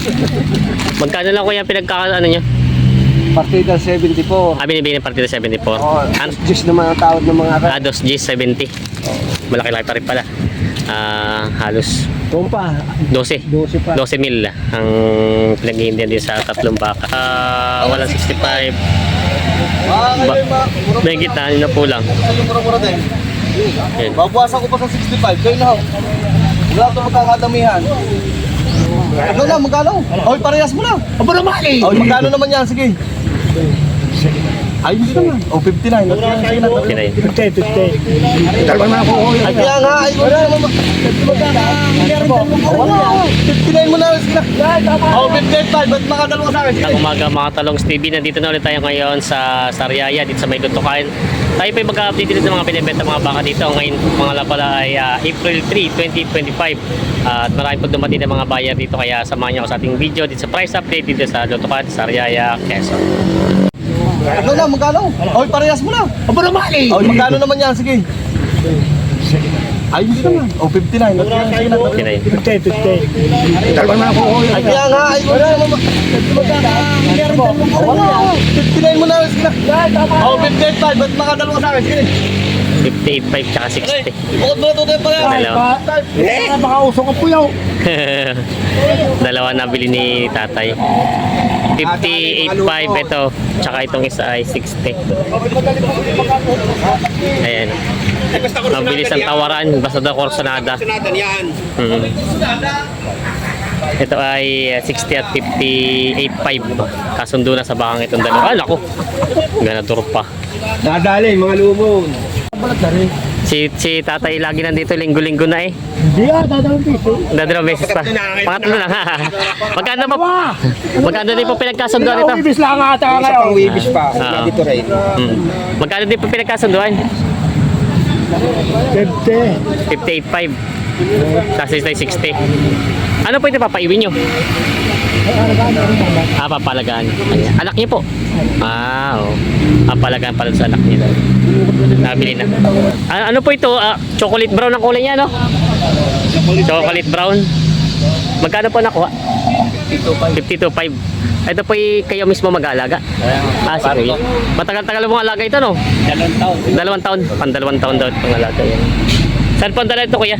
Magkano lang kuya pinagka ano nyo? Partida 74. Ah, binibigyan ng partida 74. Oo, An- Diyos naman ang tawad ng mga ah, dos G 70. Malaki-laki pa rin pala. Ah, halos Kumpa, 12. 12 pa. 12 mil ang pinag-iindihan din sa tatlong baka. Ah, walang 65. Ba- gitna, ano na po lang. Mura-mura din. Yan. Babawasan ko pa sa 65. Kayo na ho. Wala ito magkakadamihan. Ikaw na, magkano? Oy, parehas mo na. Aba naman eh! Oy, magkano naman yan? Sige. Ay, hindi naman. Oh, 59. Sige na. Okay na yun. 50, 50. Dalawa naman ako. Ay, kaya nga. Ay, wala naman. Wala. 59 mo na. Na. Oh, 55. Ba't makadalawa sa akin? Ang umaga mga talongs TV, nandito na ulit tayo ngayon sa Sariaya, dito sa May Dutukan. Tayo pa mag-update dito sa mga pinibenta mga baka dito. Ngayon, mga lapala ay ah, April 3, 2025. Ah, at marami po dumating na mga buyer dito. Kaya samahan niyo ako sa ating video dito sa price update dito sa Dutukan, Sariaya, Quezon. Ikaw na, magkano? Oy, parehas mo na. Aba naman eh! Oy, magkano naman yan? Sige. Ay, hindi naman. Oh, 59. Sige na. Okay na yun. 50, 50. Dalawa naman ako. Ay, kaya nga. Ay, wala naman. Wala. 59 mo na. Sige na. Oh, 55. Ba't makadalawa sa akin? Sige. 58.5 tsaka 60. Bukod mo na ito tayo pala. Dalawa. Eh, baka usok ang puyaw. Dalawa nabili ni tatay. 58.5 ito. Tsaka itong isa ay 60. Ayan. Mabilis ang tawaran. Basta daw Corsonada. Mm. Ito ay uh, 60 at 58.5. Kasundo na sa bakang itong dalawa. Ah, naku. Ganador pa. Nadali, mga lumon. Si, si tatay lagi nandito linggo-linggo na eh. Hindi ah, dadalawang piso. Dadalawang beses pa. Pangatlo lang ha. Magkano po? Magkano din po pinagkasunduan ito? Ibis lang ata ngayon. Wibis pa. Ah. Dito rin. Mm. Magkano din po pinagkasunduan? 50. 58.5. Tapos ito ay 60. Ano po ito papaiwi nyo? Ah, papalagaan. Anak niyo po? Ah, oo. Papalagaan pala sa anak niya. Nabili na. Ah, ano po ito? Ah, chocolate brown ang kulay niya, no? Chocolate brown. Magkano po nakuha? 52.5. Ito po ay kayo mismo mag-aalaga? Ah, si Kuya. Matagal-tagal mong alaga ito, no? Dalawang taon. Dalawang taon? Pandalawang taon daw itong alaga yan. Saan po ang dala ito, kuya?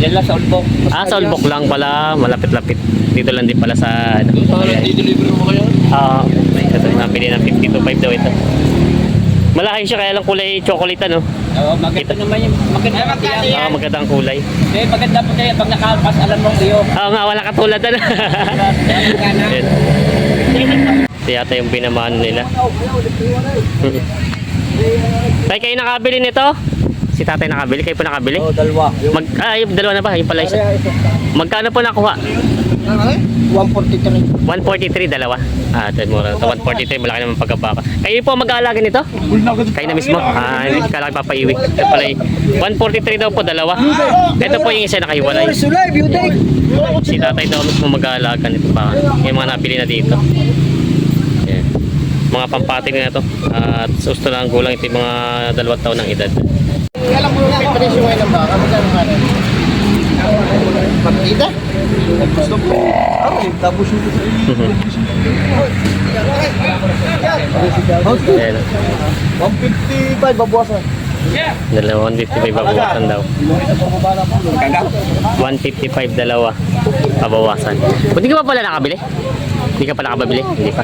Yan lang sa Ulbok. Ah, sa Olbok lang pala. Malapit-lapit. Dito lang din pala sa... Ano. I-deliver mo kayo? Ah, ito, nabili ng 52.5 daw ito. Malaki siya kaya lang kulay chocolate ano. Oo, maganda naman yung maganda pati yan. Ah, magandang kulay. Eh, maganda po kaya pag nakapas alam mo iyo. Ah, nga wala katulad ano. Ito yata yung binamaan nila. Tay, kayo nakabili nito? Si tatay nakabili, kayo po nakabili? Oo, dalawa. Mag, ah, yung dalawa na ba? Yung pala isa. Magkano po nakuha? 143. 143 dalawa. Ah, ito mura. Ito 143 malaki naman pagkabaka. Kayo po mag-aalaga nito? Kayo na mismo? Ah, hindi ka lang papaiwi. Ito pala yung 143 daw po dalawa. Ito po yung isa nakahiwalay. Si tatay daw mismo mag-aalaga nito pa. Yung mga nabili na dito. Mga pampating na to. At susto na ang gulang ito yung mga dalawang taon ng edad. Alam mo yung presyo ngayon ng baka. Magkano ka rin? Partida? Gusto ko. Ay, tapos yung Ayan. 155 babawasan. Dalawa, 155 babawasan daw. 155 dalawa babawasan. Hindi ka pa pala nakabili? Hindi ka pa nakabili? Hindi pa.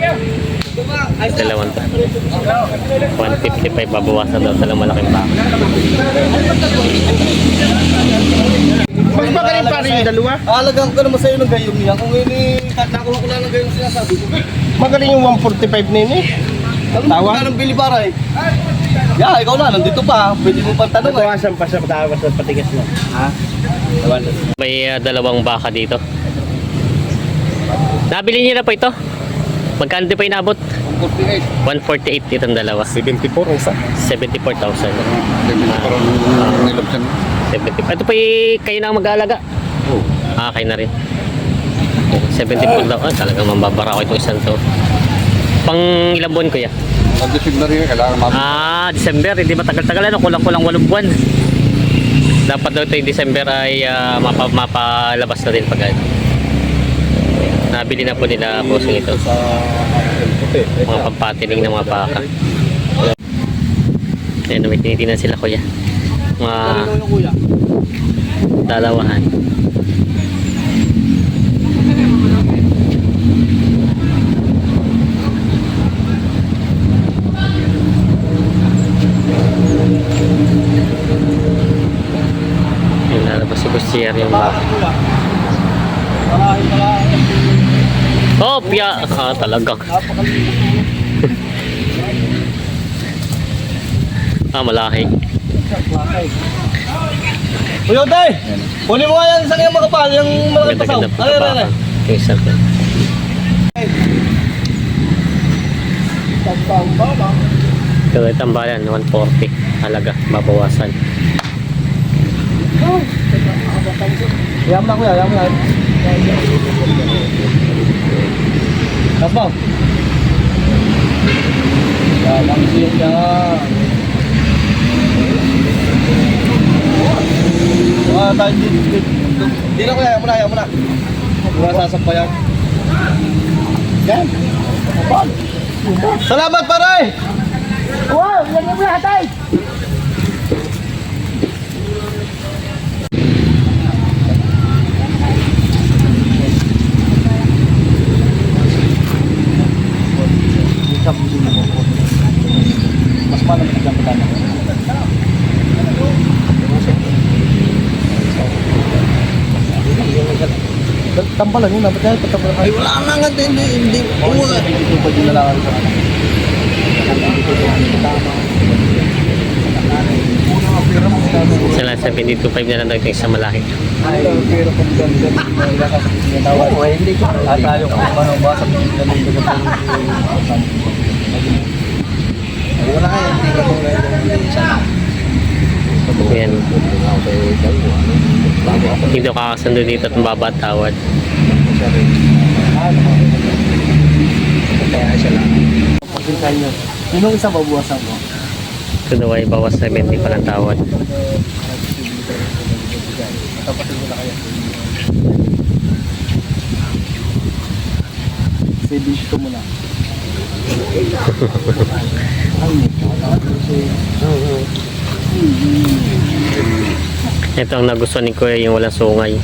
Dalawang to. 155 babawasan daw sa malaking baka. Mas magaling pa rin yung dalawa. Alagang ko naman sa'yo ng gayong niya. Kung ini, nakuha ko lang ng gayong sinasabi ko. Magaling yung 145 na yun eh. Mo, magkano ang bili para eh. Yeah, ikaw na, nandito pa. Pwede mo pang tanong eh. Bawasan pa sa tawas at patigas na. Ha? May ah, dalawang baka dito. Nabili niyo na po ito? Magkano din pa inabot? 148 itong dalawa. 74 ang isa. 74,000. Parang nilab siya. 75. Ito pa kayo na ang mag-aalaga? Oo. Ah, kayo na rin. 74 daw. Ah, talagang mambabara ko itong isang to. Pang ilang buwan kuya? Nag-decide na rin, kailangan mabot. Ah, December. Hindi matagal-tagal ano. Kulang-kulang 8 buwan. Dapat daw ito yung December ay ah, mapa, mapalabas na din pag ano. Nabili na po nila bossing ito. Mga pampatiling ng mga baka. Ayun, may tinitingnan sila kuya. Mga dalawahan. Ayun, lalabas si Kusier yung baka. Piya! Ah, talagang. ah, malahi. Kuya Day! Kunin mo nga yan sa kanyang mga kapal, yung mga pasaw. Ganda-ganda po Ay, sa ay, ay. baka. Yung isa po. Ito, tambalan, 140. Halaga, babawasan. Yam na kuya, yam na. Kasma. Yam siya yan. Wala tayo dito. Di na kuya, yam mo na, yam mo na. Wala sasampayan. Yan. Salamat pare! Wow, lagyan mo lahat ay! Tampalan yun, dapat kaya tampalan. Ay, wala nga nga, hindi, hindi. Oo, hindi pa din nalangan sa kanila. Sila 72.5 na lang dagdag sa malaki. Ay, pero kung ganda, ilakas sa tinatawag. Oo, hindi ko. At tayo kung ano ba sa Wala kaya, hindi ka kung Yan. Dito kakasundo dito at mababatawad. Kaya siya lang. Pagkintan nyo. Sinong isang babuwasan mo? Ito daw ay bawas 70 pa ng tawad. Tapatin mo na kaya. Say gusto mo na. Ito ang nagustuhan ni Kuya yung walang sungay.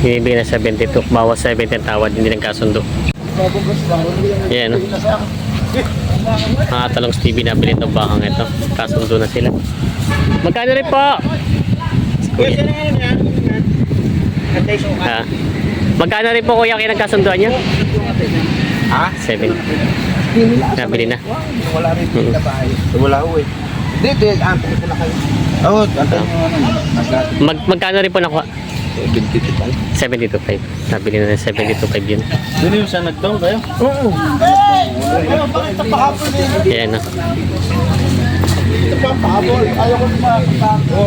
Binibigyan na 72, bawas 70 ang tawad, hindi nagkasundo. Yan. no? Mga talong Stevie nabili itong bakang ito. Kasundo na sila. Magkano rin po? Na so Ha? Magkano rin po kuya kaya nagkasunduan niyo? Ha? 7. Nabili na. Wala rin Mm. na bahay. Wala ko eh. Hindi, hindi. Antay ko na kayo. Oo, antay mo ano. Mag magkano rin po nakuha? 72.5. Nabili na ng 72.5 yun. Doon yung sa nagdaw kayo? Oo. Eh? Yan ko na.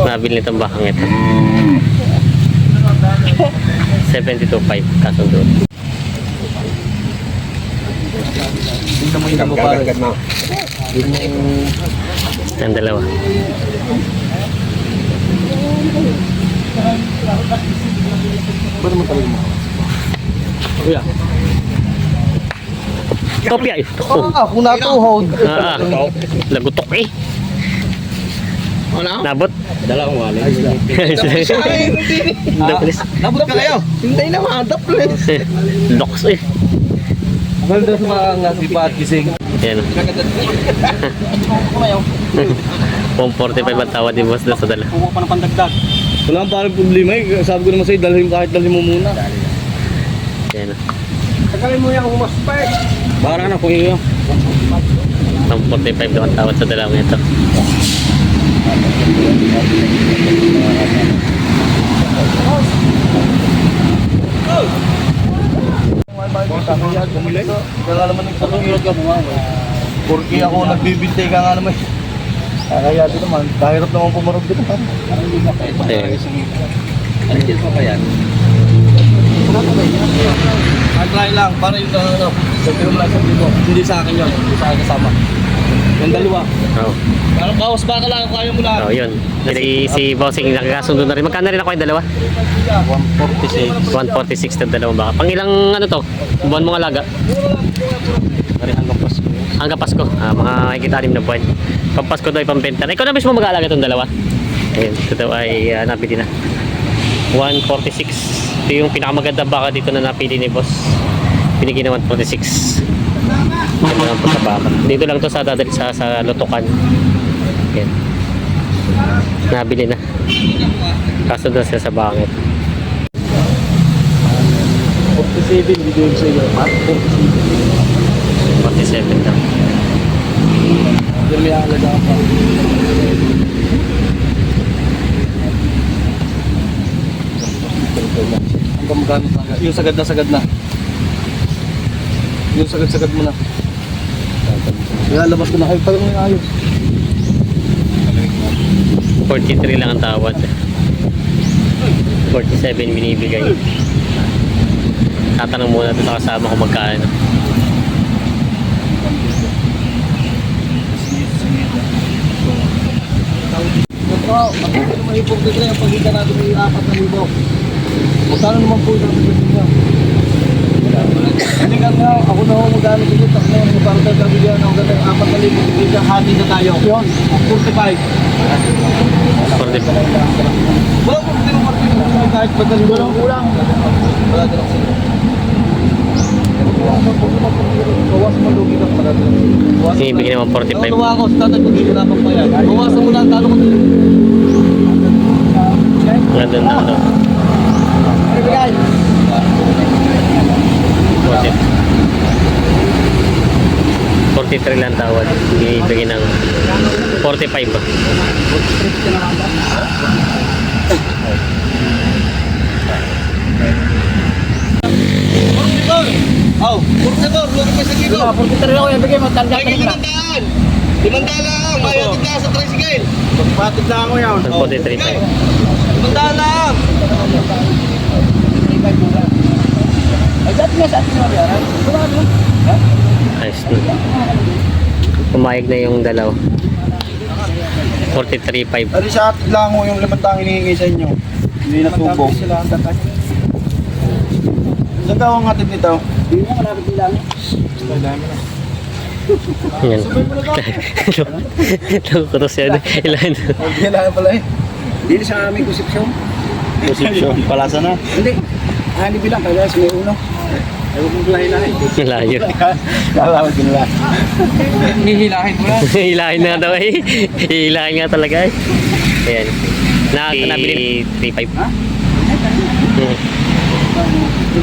Nabili nitong bakang ito. 72.5 kasundo. Tingnan mo yung pare. Ang dalawa. Ba't mo talaga mo? Kuya. Kopya eh. Oh. Ah, kung natuhod. Ah, ah. Lagutok eh. Ano? Nabot. Dalawang wala. Daplis. Nabot ka kayo. Hindi na mga daplis. Loks eh. Maganda sa mga nga si Pat Kising. Yan. 145 ang tawad ni boss doon sa dala. Kuha pa ng pandagdag. Wala ang parang problema eh. Sabi ko naman sa'yo, dalhin kahit dalhin mo muna. Yan. Tagalin mo yung humaspay. Parang na kung iyo. 145 daw ang tawad sa dalawang ito. Kaya naman nagsasunod ka mo nga. Porque ako nagbibintay ka nga naman. Kaya dito naman, kahirap naman pumarog dito. Eh, Andiyan pa kaya? Try lang, para yung ano, sabi mo lang sabi mo, hindi sa akin yun, hindi sa akin kasama. Yung dalawa. Oh. Parang bawas baka lang kaya mo lang. Oh, yun. Si, si Bossing nakakasundo na rin. Magkano rin ako yung dalawa? 146. 146 na dalawang baka. Pang ilang ano to? Buwan mong alaga? Dari hanggang Pasko. Hanggang Pasko. Ah, mga makikita anim na buwan. Pag Pasko daw ipambenta. Ikaw na mismo mag-aalaga itong dalawa. Ayun. Ito daw ay uh, napili na. 146. Ito yung pinakamaganda baka dito na napili ni boss. Binigyan na 146. Po sa baka. Dito lang to sa dadali sa, sa lutukan. Yan. Nabili na. Kaso doon sila sa bangit. 47, video sa iyo. 47. 47 lang. Diyan may alaga pa. Hanggang magkano? Yung sagad na sagad na. Yung sagad-sagad mo na. Kaya labas ko na kayo. Parang may ayos. 43 lang ang tawad. 47 binibigay. Tatanong muna ito sa kasama ko magkano. Ito, magkano naman yung 43 ang pagkita natin yung 4,000. Magkano naman po yung natin niya? Hindi nga nga, ako na ako magkano dito, tak na yung parang gagawin ako ganun, 4,000, hindi ka hati na tayo. Yun, 45. 45. Wala po, hindi mo martin, kahit pagkalim. Walang kulang. Wala ako. Bawas ka mo. Binibigay naman 45. Natuwa ako sa tatay kung hindi ko napagpayan. Bawasan mo lang, talo ko din. Ganda na ano. 43 lang tawad. Binibigay ng 45 ba? Oh, Portugal, lugi ka sa kilo. 43 ako yung bigay mo, tanda Lagi limandaan. Limandaan lang, mayatid ka sa tricycle. Patid lang ako yan. 43 pa. Limandaan lang. Ay, dati nga sa atin mo, Yara. Wala mo. Ayos din. Pumayag na yung dalaw. 43.5. Ano sa atid lang yung limandang hinihingi sa inyo. Hindi na tubong. Saan ka ang atid nito? Hindi mo, malapit din lang. Yan. Nakukutos yan. Ilan? Kailangan pala eh. Hindi sa aming konsepsyon. Posisyon. Palasa na. Hindi. Hani bilang, kaya sa may uno. Ewan kong lahi-lahi. Layo. Kala ko ginala. Hihilahin mo lang. Hilahin na daw eh. Hilahin nga talaga eh. Ayan. Na, nabili 3.5. Hmm.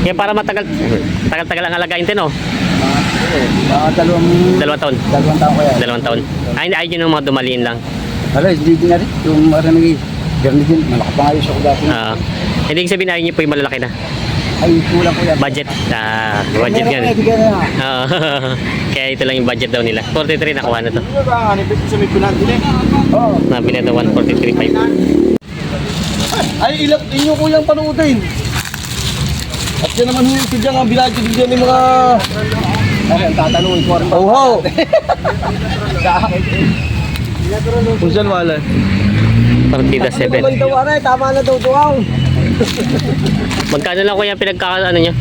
Kaya para matagal, tagal-tagal ang alagain din, oh. Mga dalawang, Dalawang taon. dalawang taon ko yan. Dalawang taon. Ay, ay yun yung mga dumaliin lang. Wala, hindi din rin. Yung maraming Ganun din, malaki pa ayos ako dati. Ah. hindi sabihin na yun po yung malalaki na. Ay, kulang ko yan. Budget. Ah, budget Meron na. Ah, Kaya ito lang yung budget daw nila. 43 nakuha na to. Ano ba? Ano ba sa may kulang din eh? Oo. Nabili na 143.5. Ay, ilang inyo ko yung panuutin. At yan naman yung tidya nga bilagyo din dyan yung mga... Ano, ang tatanungin ko rin. Oh, ho! Kung saan wala? Partida 7. daw, aray, tama na daw tuwaw. Magkano lang kuya pinagka ano nyo?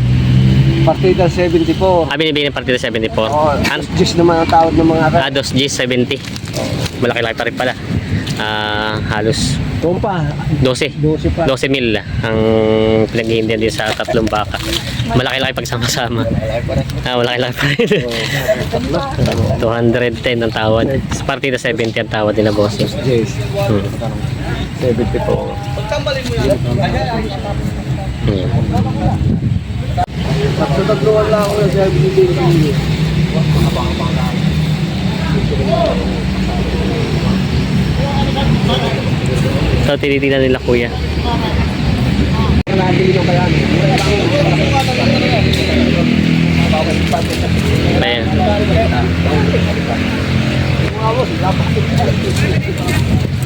Partida 74. Ah, binibigyan ng partida 74. Oo, An Diyos naman ang tawad ng mga aral. ah, dos G 70. Malaki-laki pa rin pala. Ah, halos Tumpa, 12. 12 pa. 12 mil ang pinaghihindihan din sa tatlong baka. Malaki-laki pagsama-sama. Ah, malaki-laki pa rin. 210 ang tawad. Sa partida 70 ang tawad din na bossing. Yes, Hmm. 74. Pagtambalin mo yan. Sa tatluan lang ako yung sabi ni Dave. So, tinitingnan nila kuya. Ayan.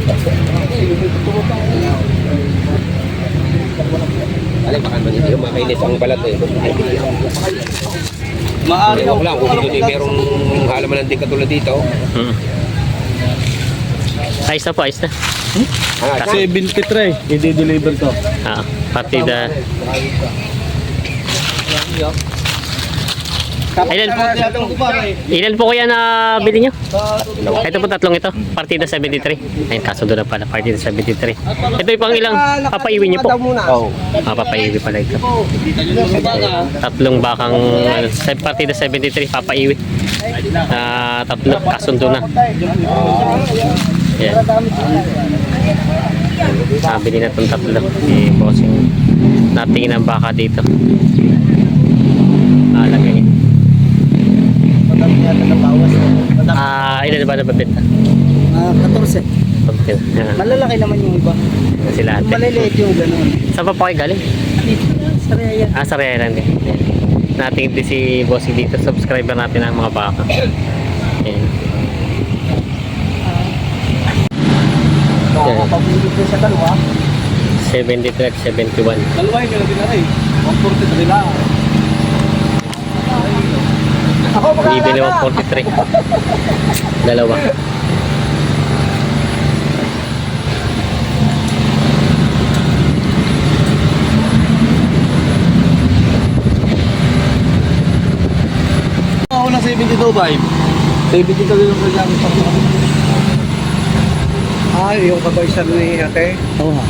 Alay, Hindi makinis ang balat eh. Maari ako lang kung dito din merong halaman ng katulad dito. Hmm. Ayos na po, ayos na. Ah, hmm? 73, i-deliver ko. Ah, partida. Thank you pa eh. ilan po kaya na bili nyo? Ito po tatlong ito. Partida 73. Ayun, kaso doon na pala. Partida 73. Ito yung pang ilang papaiwi nyo po. Oo. Ah, papaiwi pala ito. Tatlong bakang ano, sa partida 73 papaiwi. Ah, tatlo kasundo na. Yan. Nabili na itong tatlo. Si bossing natingin ang baka dito. Ah, ilan na ba nababenta? Ah, 14. Okay. Malalaki naman yung iba. Sila ate. Maliliit yung gano'n. Saan pa po kayo galing? Sa Raya. Ah, sa Raya lang din. Nating din si Bossing dito. Subscriber natin ang mga baka. Ayan. Ayan. Pabili ko sa dalawa. 73 at 71. Dalawa yung nilagay na rin. 143 lang. Ako Bibili 143. Dalawa. Ako na 72 vibe. 72 ka yung kanyang Ah, yung kabaysan ni ate. Oo.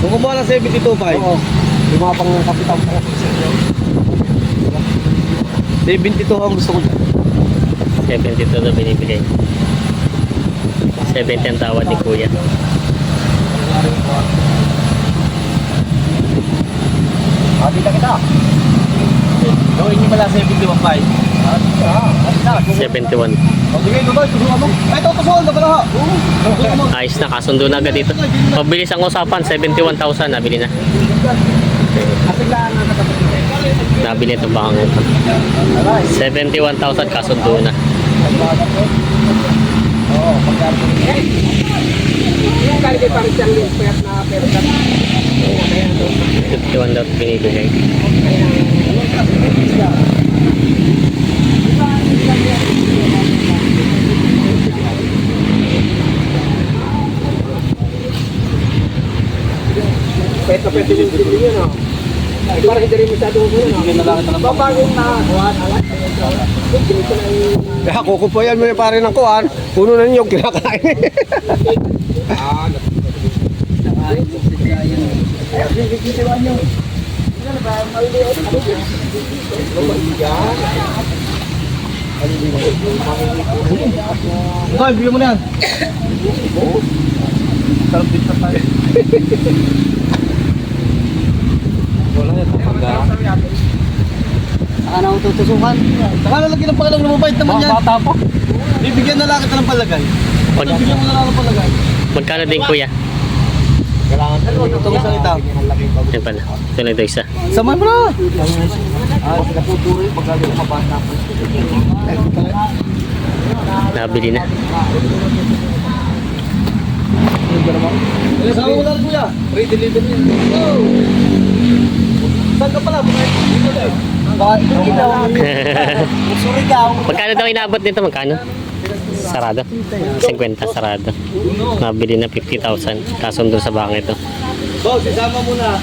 Kung kumuha ng 72 vibe. Oo. Yung mga pang kapitan po. 72 ang gusto ko dyan. 72 na binibigay. 70 ang tawad ni Kuya. Ah, kita. Gawin niyo pala 71 vibe. 71. O sige, gabay, tusukan mo. Ay, ito, tusukan ka pala ha. Tusukan mo. Ayos na, kasundo na agad dito. Mabilis ang usapan, 71,000 nabili na. Kasi lang ang katapat. Nabili ito bakang ito. 71,000 kasundo na. 51 daw binibigay. Pwede pwede yung sili yun, no? Ay, parang hindi rin masyadong yun, no? Sige na lang ito ng Babagong na, kuhan. Kaya kukupayan mo yung pare ng kuhan, puno na niyog kinakain. Ikaw, bigyan mo na yan. Sarap din sa tayo. Saka na akong tutusukan. Saka lalagyan ng pakilang lumabait naman yan. Bata po. Bibigyan na lang kita ng palagay. Pag, Bibigyan mo na lang ng palagay. magkano din kuya? Kailangan ito ang salita. Yan pala. Ito na ito isa. Samay mo na. Nabili na. Sama mo lang kuya. Free delivery. Oh. Ka pala? Dito na eh. Magkano daw inabot nito? Magkano? Sarado. 50 sarado. Nabili na 50,000. Kasundo sa baka ito. Boss, isama mo na.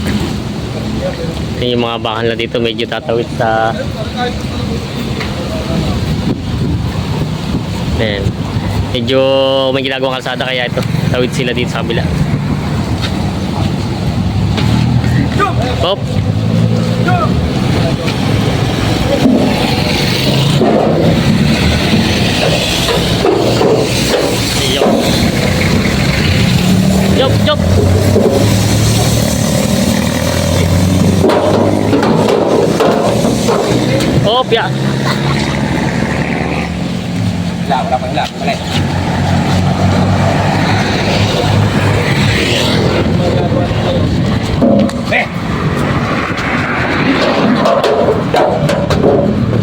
Yan yung mga bakan na dito medyo tatawid sa Ayan. Medyo may ginagawang kalsada kaya ito. Tawid sila dito sa kabila. Hop! Jump, jump. Oh, piyak. Wala, wala pa, wala. Eh. Thank you.